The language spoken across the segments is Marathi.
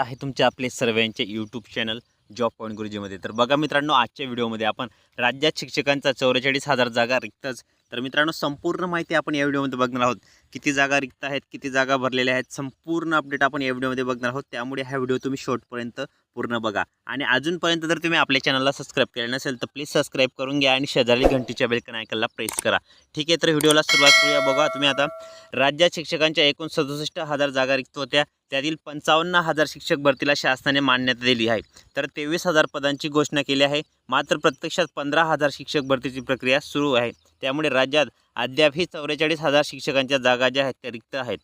आहे तुमच्या आपले सर्वांचे यूट्यूब चॅनल जॉब पॉईंट गुरुजीमध्ये तर बघा मित्रांनो आजच्या व्हिडिओमध्ये आपण राज्यात शिक्षकांचा चौवेचाळीस हजार जागा रिक्तच. तर मित्रांनो संपूर्ण माहिती आपण या व्हिडिओमध्ये बघणार आहोत. किती जागा रिक्त आहेत किती जागा भरलेल्या आहेत संपूर्ण अपडेट आपण या व्हिडिओमध्ये बघणार आहोत. त्यामुळे हा व्हिडिओ तुम्ही शेवटपर्यंत पूर्ण बघा. आणि अजूनपर्यंत जर तुम्ही आपल्या चॅनलला सबस्क्राईब केलं नसेल तर प्लीज सबस्क्राईब करून घ्या आणि शेजारी घंटीच्या बेलकन ऐकायला प्रेस करा. ठीक आहे तर व्हिडिओला सुरुवात करूया. बघा तुम्ही आता राज्यात शिक्षकांच्या एकूण सदुसष्ट हजार जागा रिक्त होत्या. त्यातील पंचावन्न हजार शिक्षक भरतीला शासनाने मान्यता दिली आहे. तर तेवीस हजार पदांची घोषणा केली आहे. मात्र प्रत्यक्षात पंधरा हजार शिक्षक भरतीची प्रक्रिया सुरू आहे. त्यामुळे राज्यात अद्यापही चौवेचाळीस हजार शिक्षकांच्या जागा ज्या आहेत त्या रिक्त आहेत.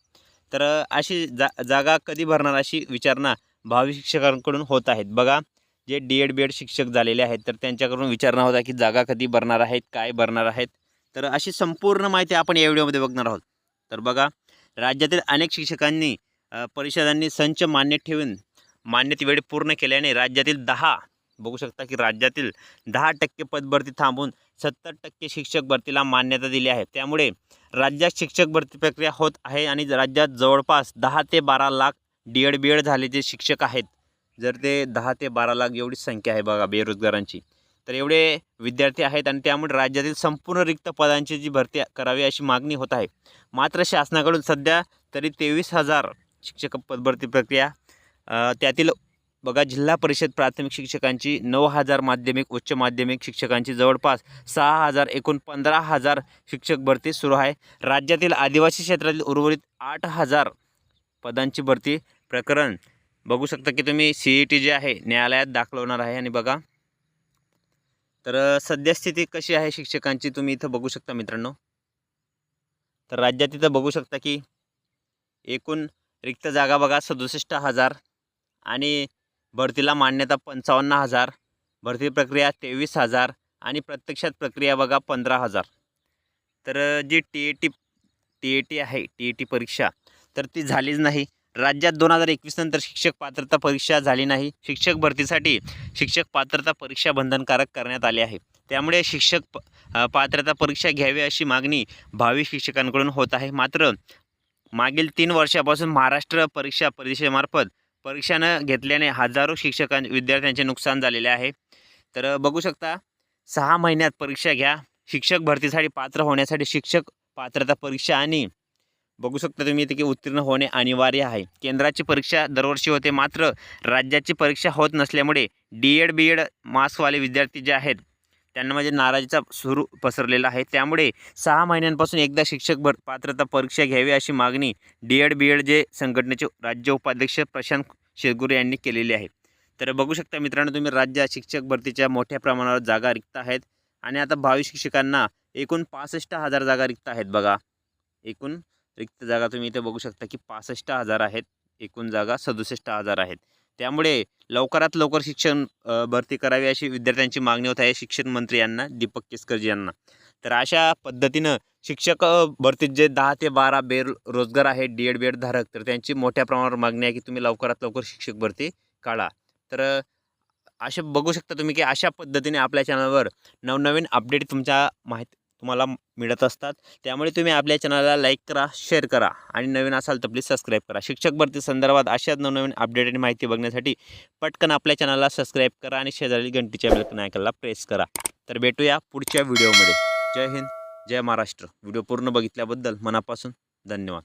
तर अशी जा जागा कधी भरणार अशी विचारणा भावी शिक्षकांकडून होत आहेत. बघा जे डी एड बी एड शिक्षक झालेले आहेत तर त्यांच्याकडून विचारणा होता की जागा कधी भरणार आहेत काय भरणार आहेत? तर अशी संपूर्ण माहिती आपण या व्हिडिओमध्ये बघणार आहोत. तर बघा राज्यातील अनेक शिक्षकांनी परिषदांनी संच मान्य ठेवून मान्यतेवेळी पूर्ण केल्याने राज्यातील दहा बघू शकता की राज्यातील दहा टक्के पदभरती थांबून सत्तर टक्के शिक्षक भरतीला मान्यता दिली आहे. त्यामुळे राज्यात शिक्षक भरती प्रक्रिया होत आहे आणि राज्यात जवळपास दहा ते बारा lakh D Ed B Ed झाले जे शिक्षक आहेत जर ते दहा ते बारा लाख एवढी संख्या आहे बघा बेरोजगारांची तर एवढे विद्यार्थी आहेत आणि त्यामुळे राज्यातील संपूर्ण रिक्त पदांची जी भरती करावी अशी मागणी होत आहे. मात्र शासनाकडून सध्या तरी तेवीस हजार शिक्षक पदभरती प्रक्रिया त्यातील बघा जिल्हा परिषद प्राथमिक शिक्षकांची नऊ हजार माध्यमिक उच्च माध्यमिक शिक्षकांची जवळपास सहा हजार एकूण पंधरा हजार शिक्षक भरती सुरू आहे. राज्यातील आदिवासी क्षेत्रातील उर्वरित आठ हजार पदांची भरती प्रकरण. बघू शकता की तुम्ही सी ई टी जे आहे न्यायालयात दाखल होणार आहे. आणि बघा. तर सद्यस्थिती कशी आहे शिक्षकांची तुम्ही इथं बघू शकता मित्रांनो. तर राज्यात इथं बघू शकता की एकूण रिक्त जागा बघा सदुसष्ट हजार. आणि भरतीला मान्यता पंचावन्न हजार. भरती प्रक्रिया तेवीस हजार. आणि प्रत्यक्षात प्रक्रिया बघा पंधरा हजार. तर G T A T T A T आहे टी ए टी परीक्षा तर ती झालीच नाही. राज्यात दोन हजार एकवीस नंतर शिक्षक पात्रता परीक्षा झाली नाही. शिक्षक भरतीसाठी शिक्षक पात्रता परीक्षा बंधनकारक करण्यात आली आहे. त्यामुळे शिक्षक प- पात्रता परीक्षा घ्यावी अशी मागणी भावी शिक्षकांकडून होत आहे. मात्र मागील तीन वर्षापासून महाराष्ट्र परीक्षा परिषदेमार्फत परीक्षा न घेतल्याने हजारो शिक्षकां विद्यार्थ्यांचे नुकसान झालेले आहे. तर बघू शकता सहा महिन्यात परीक्षा घ्या. शिक्षक भरतीसाठी पात्र होण्यासाठी शिक्षक पात्रता परीक्षा आणि बघू शकता तुम्ही इथे की उत्तीर्ण होणे अनिवार्य आहे. केंद्राची परीक्षा दरवर्षी होते मात्र राज्याची परीक्षा होत नसल्यामुळे डी एड बी एड मास्कवाले विद्यार्थी जे आहेत त्यांना म्हणजे नाराजीचा सुरू पसरलेला आहे. त्यामुळे सहा महिन्यांपासून एकदा शिक्षक भर पात्रता परीक्षा घ्यावी अशी मागणी डी एड बी एड जे संघटनेचे राज्य उपाध्यक्ष प्रशांत शिरगुरे यांनी केलेली आहे. तर बघू शकता मित्रांनो तुम्ही राज्यात शिक्षक भरतीच्या मोठ्या प्रमाणावर जागा रिक्त आहेत आणि आता भावी शिक्षकांना एकूण पासष्ट हजार जागा रिक्त आहेत बघा. एकूण रिक्त जागा तुम्ही इथे बघू शकता की पासष्ट हजार आहेत एकूण जागा सदुसष्ट हजार आहेत. त्यामुळे लवकरात लवकर शिक्षण भरती करावी अशी विद्यार्थ्यांची मागणी होत आहे शिक्षण मंत्री यांना दीपक केसकरजी यांना. तर अशा पद्धतीनं शिक्षक भरतीत जे दहा ते बारा बेरोजगार आहेत डी एड बी एड धारक तर त्यांची मोठ्या प्रमाणावर मागणी आहे की तुम्ही लवकरात लवकर शिक्षक भरती काढा. तर असे बघू शकता तुम्ही की अशा पद्धतीने आपल्या चॅनलवर नवनवीन अपडेट तुमच्या माहिती तुम्हाला मिळत असतात. त्यामुळे तुम्ही आपल्या चॅनलला लाईक करा शेअर करा आणि नवीन असाल तर प्लीज सबस्क्राईब करा. शिक्षक भरती संदर्भात अशाच नवनवीन अपडेट आणि माहिती बघण्यासाठी पटकन आपल्या चॅनलला सबस्क्राईब करा आणि शेजारी घंटीच्या बेलकन आयकनला प्रेस करा. तर भेटूया पुढच्या व्हिडिओमध्ये जय हिंद जय महाराष्ट्र. व्हिडिओ पूर्ण बघितल्याबद्दल मनापासून धन्यवाद.